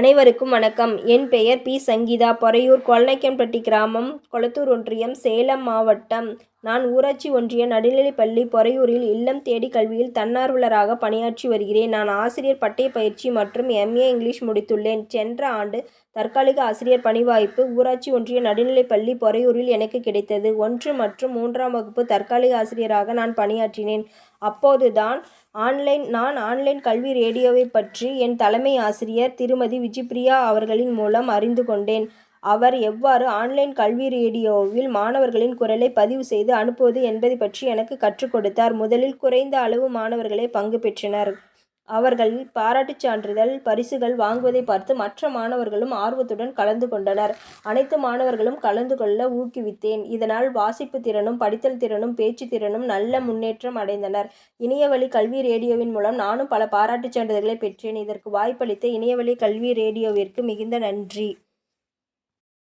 அனைவருக்கும் வணக்கம். என் பெயர் பி. சங்கீதா. பொறையூர் கொல்லைக்கம்பட்டி கிராமம் கொளத்தூர் ஒன்றியம் சேலம் மாவட்டம் நான் ஊராட்சி ஒன்றிய நடுநிலைப்பள்ளி பொறையூரில் இல்லம் தேடி கல்வியில் தன்னார்வலராக பணியாற்றி வருகிறேன். நான் ஆசிரியர் பட்டய பயிற்சி மற்றும் எம்ஏ இங்கிலீஷ் முடித்துள்ளேன். சென்ற ஆண்டு தற்காலிக ஆசிரியர் பணி வாய்ப்பு ஊராட்சி ஒன்றிய நடுநிலைப்பள்ளி பொறையூரில் எனக்கு கிடைத்தது. ஒன்று மற்றும் மூன்றாம் வகுப்பு தற்காலிக ஆசிரியராக நான் பணியாற்றினேன். அப்போது தான் ஆன்லைன் நான் ஆன்லைன் கல்வி ரேடியோவை பற்றி என் தலைமை ஆசிரியர் திருமதி விஜிப்ரியா அவர்களின் மூலம் அறிந்து கொண்டேன். அவர் எவ்வாறு ஆன்லைன் கல்வி ரேடியோவில் மாணவர்களின் குரலை பதிவு செய்து அனுப்புவது என்பதை பற்றி எனக்கு கற்றுக் கொடுத்தார். முதலில் குறைந்த அளவு மாணவர்களே பங்கு பெற்றனர். அவர்கள் பாராட்டுச் சான்றிதழ் பரிசுகள் வாங்குவதை பார்த்து மற்ற மாணவர்களும் ஆர்வத்துடன் கலந்து கொண்டனர். அனைத்து மாணவர்களும் கலந்து கொள்ள ஊக்குவித்தேன். இதனால் வாசிப்பு திறனும் படித்தல் திறனும் பேச்சு திறனும் நல்ல முன்னேற்றம் அடைந்தனர். இணையவழி கல்வி ரேடியோவின் மூலம் நானும் பல பாராட்டுச் சான்றிதழ்களை பெற்றேன். இதற்கு வாய்ப்பளித்த இணையவழி கல்வி ரேடியோவிற்கு மிகுந்த நன்றி.